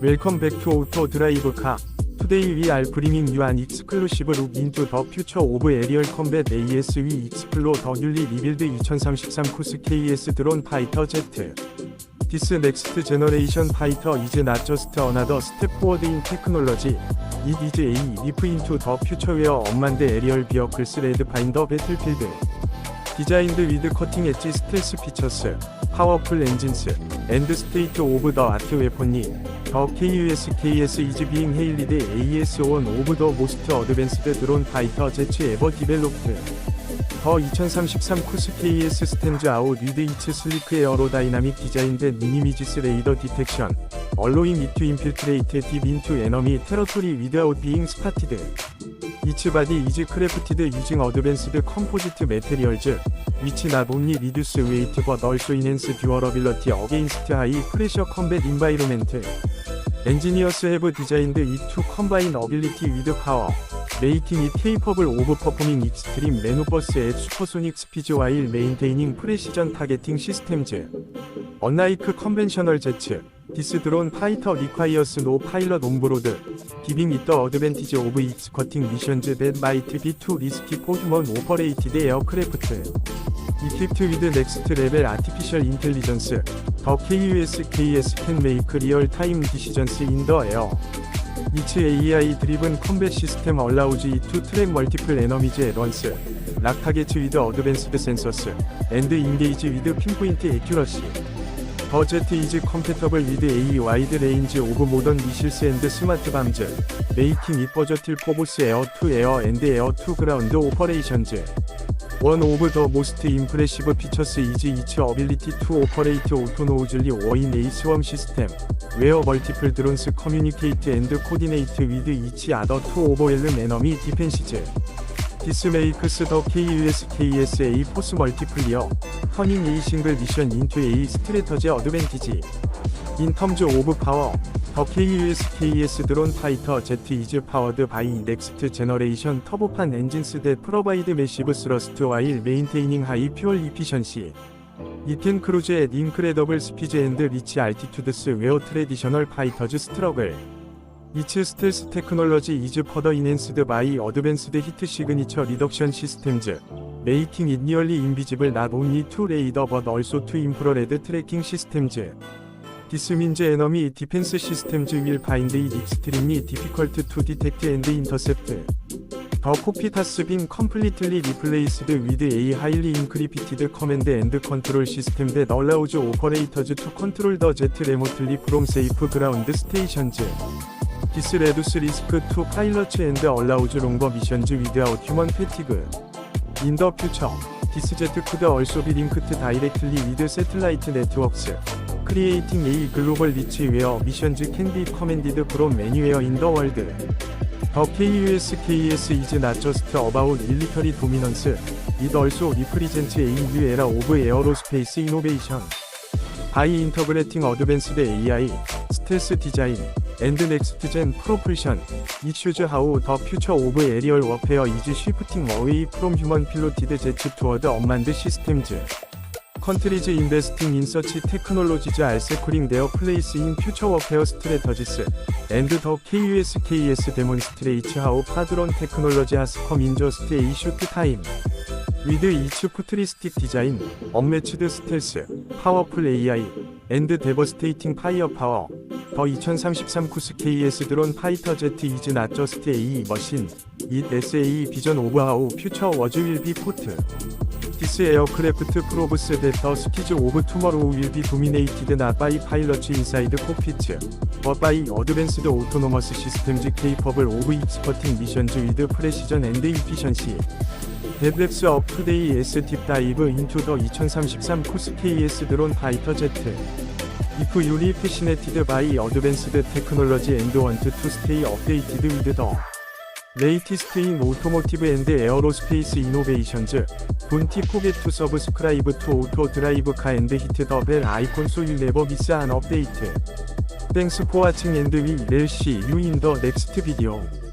웰컴 백투 오토 드라이브카. 투데이 위 알 브리밍 유한 익스클루시브 룩 인투 더 퓨처 오브 에리얼 컴뱃 ASV 익스플로 더 뉴리 리빌드 2033 코스 KS 드론 파이터 Z 디스 넥스트 제너레이션 파이터 이즈 나 저스트 어나더 스텝 포워드 인 테크놀로지 잇 이즈 에이 리프 인투 더 퓨처 웨어 엄만데 에리얼 비어클스 레드 바인더 배틀필드 디자인드 위드 커팅 엣지 스텔스 피처스 파워풀 엔진스 앤드 스테이트 오브 더 아트 웨폰니 더 KUSKS 이즈 비잉 헤일리드 AS1 오브 더 모스트 어드밴스드 드론 파이터 제츠 에버 디벨롭드 더 2033 코스케이의 스탠즈 아웃 위드이츠 슬리크 에어로다이나믹 디자인된 미니미지스 레이더 디텍션 얼로잉 이투 인필트레이트 딥 인투 에너미 테러토리 위드아웃 비잉 스파티드 이츠 바디 이즈 크래프티드 유징 어드밴스드 컴포지트 메테리얼즈 위치 나봄니 리듀스 웨이트 버 널소 인핸스 듀얼어빌러티 어게인스트 하이 프레셔 컴뱃 인바이로멘트 엔지니어스 해브 디자인드 이투 컴바인 어빌리티 위드 파워 메이킹 잇 케이퍼블 오브 퍼포밍 익스트림 레노버스 의 슈퍼소닉 스피즈 와일 메인테이닝 프레시전 타겟팅 시스템즈 언라이크 컨벤셔널 제츠 디스 드론 파이터 리콰이어스 노 파일럿 온브로드 기빙 이더 어드밴티지 오브 익스커팅 미션즈 벳 마이트 비투 리스키 포 휴먼 오퍼레이티드 에어크래프트 이퀴트 위드 넥스트 레벨 아티피셜 인텔리전스 더 KUS KS 캔 메이크 리얼 타임 디시전스 인 더 에어 미츠 AI 드리븐 컴뱃 시스템 얼라우지 2 트랙 멀티플 에너미즈 런스 락타게츠 위드 어드밴스드 센서스 앤드 인게이지 위드 핀포인트 에큐러시 더 제트 이즈 컴퓨터블 위드 AI 와이드 레인지 오브 모던 미실스 앤드 스마트 밤즈 메이킹 잇 버저틸 포보스 에어 투 에어 앤드 에어 투 그라운드 오퍼레이션즈. 원 오브 더 모스트 임프레시브 피처스 이즈 이츠 어빌리티 투 오퍼레이트 오토노우즐리 워인 에이스웜 시스템. 웨어 멀티플 드론스 커뮤니케이트 앤드 코디네이트 위드 이치 아더 투 오버웰름 에너미 디펜시즈. 디스메이크스 더 KUSKSA 포스 멀티플리어 터닝 A 싱글 미션 인투 A 스트레터지 어드밴티지 인 텀즈 오브 파워 더 KUSKS 드론 파이터 Z 이즈 파워드 바이 넥스트 제너레이션 터보판 엔진스 대 프로바이드 매시브 스러스트 와일 메인테이닝 하이 퓨얼 이피션시 이틴 크루즈 의 인크레더블 스피즈 앤드 리치 알티투드스 웨어 트레디셔널 파이터즈 스트러글 이츠 스텔스 테크놀로지 이즈 퍼더 인핸스드 바이 어드밴스드 히트 시그니처 리덕션 시스템즈. 메이킹 잇 니얼리 인비지블 나 only 레이더 벗 얼소 투 인프로레드 트래킹 시스템즈. 디스민즈 에너미 디펜스 시스템즈 윌 바인드 잇 익스트림리 디피컬트 투 디텍트 앤드 인터셉트. 더 코피 타스 빔 컴플리틀리 리플레이스드 위드 에이 하일리 인크리피티드 커맨드 앤드 컨트롤 시스템 대 널라우즈 오퍼레이터즈 투 컨트롤 더 제트 레모틀리 프롬 세이프 그라운드 스테이션즈. This reduces risk to pilots and allows longer missions without human fatigue. In the future, this jet could also be linked directly with satellite networks, creating a global reach where missions can be commanded from anywhere in the world. The KUSKS is not just about military dominance, it also represents a new era of aerospace innovation. By integrating advanced AI, stress design, and next gen propulsion, issues how the future of aerial warfare is shifting away from human piloted jets toward unmanned systems. Countries investing in such technologies are securing their place in future warfare strategies, and the KUSKS demonstrates how padron technology has come in just a short time. With each futuristic design, unmatched stealth, powerful AI, and devastating firepower, 더 2033 쿠스 KS 드론 파이터 제트 이즈 나 저스트 A 머신 잇 SA 비전 오브 하우 퓨처 워즈 윌비 포트 디스 에어크래프트 프로브스 데터 스키즈 오브 투머로우 윌비 도미네이티드 나 바이 파일럿츠 인사이드 코피츠 버바이 어드밴스드 오토노머스 시스템즈 케이퍼블 오브 익스퍼팅 미션즈 위드 프레시전 앤드 인피션시 데블랩스 업투데이 S 팁 다이브 인투 더 2033 쿠스 KS 드론 파이터 제트 if you re fascinated by advanced technology and want to stay updated with the latest in automotive and aerospace innovations, don't forget to subscribe to Autodrive Car and hit the bell icon so you never miss an update. Thanks for watching and we'll see you in the next video.